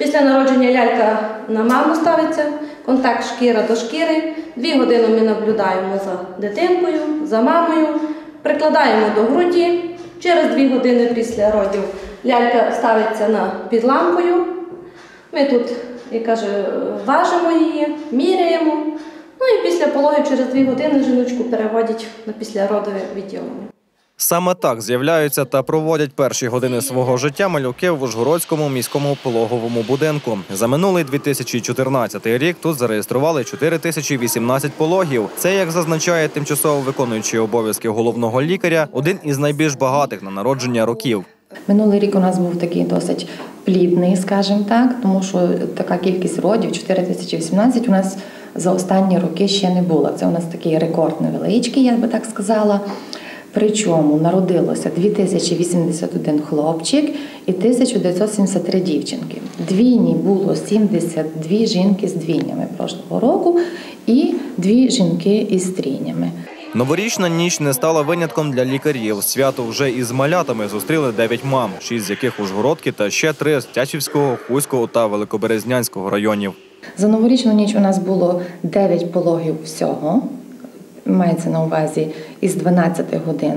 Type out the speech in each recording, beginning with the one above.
Після народження лялька на маму ставиться, контакт шкіра до шкіри. Дві години ми наблюдаємо за дитинкою, за мамою, прикладаємо до груді. Через дві години після родів лялька ставиться на під лампою. Ми тут, як каже, важимо її, міряємо. Ну і після пологів через дві години жіночку переводять на післяродове відділення. Саме так з'являються та проводять перші години свого життя малюки в Ужгородському міському пологовому будинку. За минулий 2014 рік тут зареєстрували 4018 пологів. Це, як зазначає тимчасово виконуючий обов'язки головного лікаря, один із найбільш багатих на народження років. Минулий рік у нас був такий досить плідний, скажімо так, тому що така кількість родів 4018 у нас за останні роки ще не було. Це у нас такий рекорд невеличкий, я би так сказала. Причому народилося 2081 хлопчик і 1973 дівчинки. Двійні було 72 жінки з двійнями прошлого року і дві жінки із трійнями. Новорічна ніч не стала винятком для лікарів. Свято вже із малятами зустріли дев'ять мам, шість з яких Ужгородки та ще три з Тячівського, Хуського та Великоберезнянського районів. За новорічну ніч у нас було 9 пологів всього. Мається на увазі із 12 годин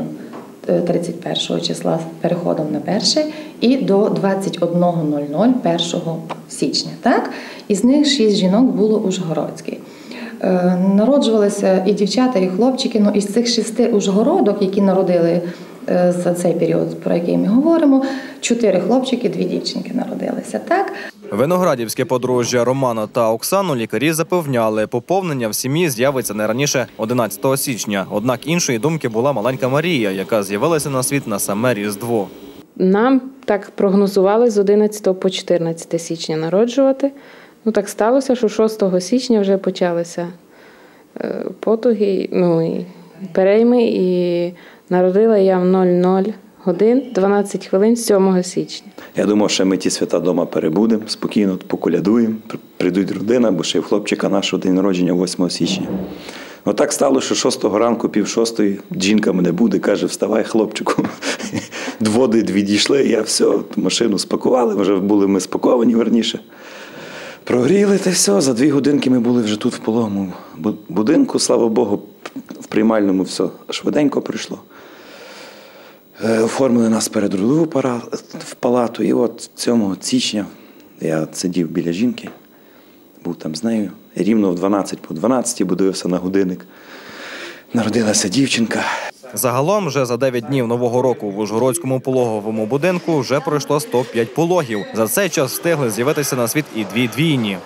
е, 31 числа переходом на перше і до 21.00 1 січня. Так? Із них 6 жінок було ужгородських. Е, Народжувалися і дівчата, і хлопчики. Ну, із цих шести ужгородок, які народили е, за цей період, про який ми говоримо, чотири хлопчики, дві дівчинки народилися. Так? Виноградівське подружжя Романа та Оксану лікарі запевняли, поповнення в сім'ї з'явиться не раніше 11 січня. Однак іншої думки була маленька Марія, яка з'явилася на світ на саме Різдво. Нам так прогнозували з 11 по 14 січня народжувати. Ну так сталося, що 6 січня вже почалися е, потуги, ну і перейми, і народила я в 00 годин 12 хвилин 7 січня. Я думав, що ми ті свята вдома перебудемо, спокійно поколядуємо, прийдуть родина, бо ще й в хлопчика нашого день народження 8 січня. Ну так стало, що 6 ранку, пів шостої, жінка мене буде, каже, вставай, хлопчику. Дводи дві дійшли, я все, машину спакували, вже були ми спаковані верніше. Прогріли та все. За дві годинки ми були вже тут в пологому будинку, слава Богу, приймальному все швиденько прийшло. Е, Оформили нас перед родову в палату. І от 7 січня я сидів біля жінки, був там з нею. Рівно в 12 по 12 бо на годинник. Народилася дівчинка. Загалом, вже за 9 днів нового року в Ужгородському пологовому будинку вже пройшло 105 пологів. За цей час встигли з'явитися на світ і дві двійні.